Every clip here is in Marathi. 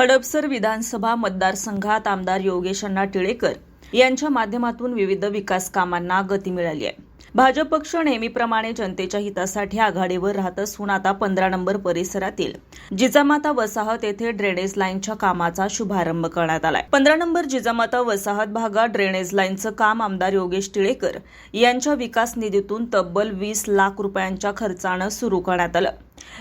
हडपसर विधानसभा मतदारसंघात आमदार योगेश अण्णा टिळेकर यांच्या माध्यमातून विविध विकास कामांना गती मिळाली आहे. भाजप पक्ष नेहमीप्रमाणे जनतेच्या हितासाठी आघाडीवर राहत असून आता पंधरा नंबर परिसरातील जिजामाता वसाहत येथे ड्रेनेज लाईनच्या कामाचा शुभारंभ करण्यात आलाय. पंधरा नंबर जिजामाता वसाहत भागात ड्रेनेज लाईनचं काम आमदार योगेश टिळेकर यांच्या विकास निधीतून तब्बल वीस लाख रुपयांच्या खर्चानं सुरू करण्यात आलं.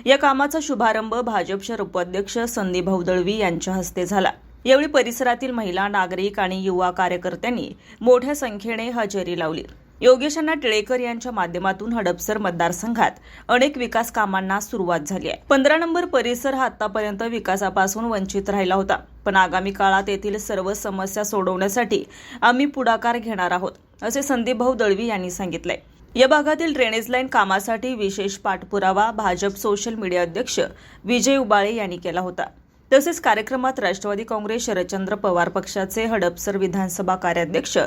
या कामाचा शुभारंभ भाजपचे उपाध्यक्ष संदीभाऊ दळवी यांच्या हस्ते झाला. यावेळी परिसरातील महिला नागरिक आणि युवा कार्यकर्त्यांनी मोठ्या संख्येने हजेरी लावली. योगेशांना टिळेकर यांच्या माध्यमातून हडपसर मतदारसंघात अनेक विकास कामांना सुरुवात झाली आहे. पंधरा नंबर परिसर हा आतापर्यंत विकासापासून वंचित राहिला होता. पण आगामी काळात येथील सर्व समस्या सोडवण्यासाठी आम्ही पुढाकार घेणार आहोत असे संदीप भाऊ दळवी यांनी सांगितलंय. या भागातील ड्रेनेज लाईन कामासाठी विशेष पाठपुरावा भाजप सोशल मीडिया अध्यक्ष विजय उबाळे यांनी केला होता. तसेच कार्यक्रमात राष्ट्रवादी काँग्रेस शरदचंद्र पवार पक्षाचे हडपसर विधानसभा कार्याध्यक्ष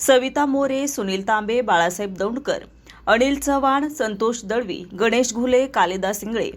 सविता मोरे सुनील तांबे बाळासाहेब दौंडकर अनिल चव्हाण संतोष दळवी गणेश घुले कालिदास इंगळे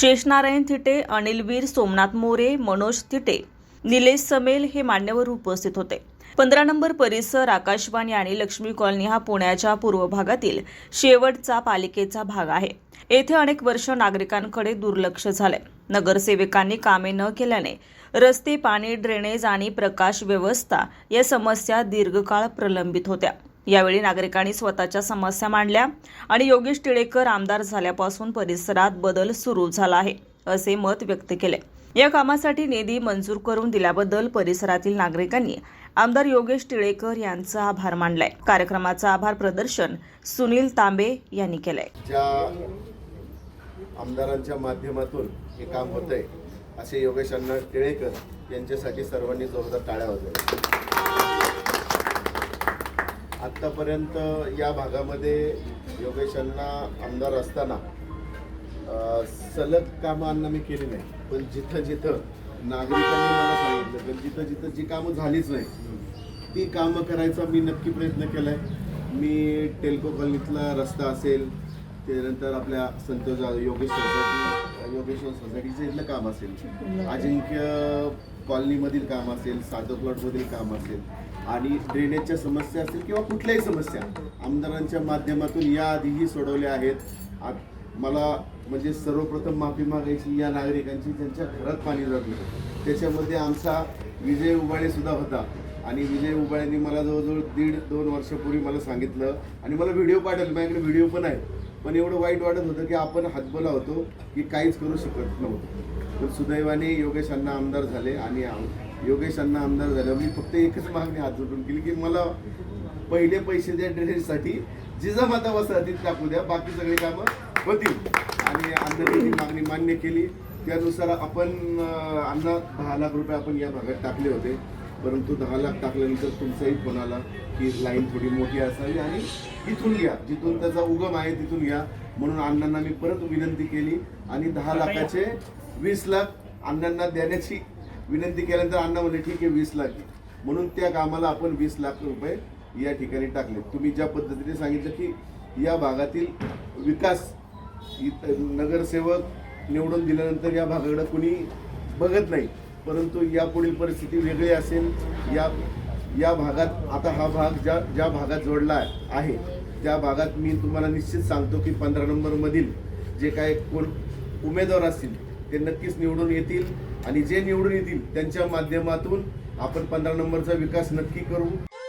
शेषनारायण थिटे अनिल वीर सोमनाथ मोरे मनोज थिटे निलेश समेल हे मान्यवर उपस्थित होते. पंधरा नंबर परिसर आकाशवाणी आणि लक्ष्मी कॉलनी हा पुण्याच्या पूर्व भागातील शेवटचा पालिकेचा भाग आहे. येथे अनेक वर्ष नागरिकांकडे दुर्लक्ष झाले नगरसेवकांनी कामे न केल्याने रस्ते पाणी ड्रेनेज आणि प्रकाश व्यवस्था या समस्या दीर्घकाळ प्रलंबित होत्या. यावेळी नागरिकांनी स्वतःच्या समस्या मांडल्या आणि योगेश टिळेकर आमदार झाल्यापासून परिसरात बदल सुरू झाला आहे असे मत व्यक्त केले. या कामासाठी निधी मंजूर करून दिल्याबद्दल परिसरातील नागरिकांनी आमदार योगेश टिळेकर यांचा आभार मानलाय. कार्यक्रमाचं आभार प्रदर्शन सुनील तांबे यांनी केलंय. ज्या आमदारांच्या माध्यमातून हे काम होत आहे असे योगेश अण्णा टिळेकर यांच्यासाठी सर्वांनी जोरदार टाळ्या होत्या आत्तापर्यंत या भागामध्ये योगेश अण्णा आमदार असताना सलग कामं मी केली नाही. पण जिथं जिथं नागरिकांनी मला सांगितलं कारण जिथं जिथं जी कामं झालीच नाही ती कामं करायचा मी नक्की प्रयत्न केला आहे मी टेल्को कॉलनीतला रस्ता असेल त्यानंतर आपल्या संतोष योगेश सोसायटी योगेश्वर सोसायटीचं इथलं काम असेल. अजिंक्य कॉलनीमधील काम असेल सातो प्लॉटमधील काम असेल. आणि ड्रेनेजच्या समस्या असतील किंवा कुठल्याही समस्या आमदारांच्या माध्यमातून याआधीही सोडवल्या आहेत. मला म्हणजे सर्वप्रथम माफी मागायची या नागरिकांची ज्यांच्या घरात पाणी जात त्याच्यामध्ये आमचा विजय उबाळेसुद्धा होता. आणि विजय उबाळेंनी मला जवळजवळ दीड दोन वर्षापूर्वी मला सांगितलं. आणि मला व्हिडिओ पाठवला. माझ्याकडे व्हिडिओ पण आहे. पण एवढं वाईट वाटत होतं की आपण हातबोला होतो की काहीच करू शकत नव्हतो. पण सुदैवाने योगेश अण्णा आमदार झाले आणि योगेश अण्णा आमदार झाले मी फक्त एकच मागणी हात जोडून केली की मला पहिले पैसे द्या ड्रेनेजसाठी जिजामाता वसाहतीत टाकू द्या. बाकी सगळी कामं होतील. आणि अण्णांनी ती मागणी मान्य केली. त्यानुसार आपण अण्णा दहा लाख रुपये आपण या भागात टाकले होते. परंतु दहा लाख टाकल्यानंतर तुमचाही फोन आला की लाईन थोडी मोठी असावी आणि इथून घ्या जिथून त्याचा उगम आहे तिथून घ्या म्हणून अण्णांना मी परत विनंती केली. आणि दहा लाखाचे वीस लाख अण्णांना देण्याची विनंती केल्यानंतर अण्णा म्हणले ठीक आहे वीस लाख. म्हणून त्या कामाला आपण वीस लाख रुपये या ठिकाणी टाकले. तुम्ही ज्या पद्धतीने सांगितलं की या भागातील विकास नगरसेवक निवडून दिल्यानंतर या भागाकडं कुणी बघत नाही. परंतु यापुढील परिस्थिती वेगळी असेल. या या भागात आता हा भाग ज्या ज्या भागात जोडला आहे त्या भागात मी तुम्हाला निश्चित सांगतो की पंधरा नंबरमधील जे काय कोण उमेदवार असतील ते नक्कीच निवडून येतील. आणि जे निवडून येतील त्यांच्या माध्यमातून आपण पंधरा नंबरचा विकास नक्की करू.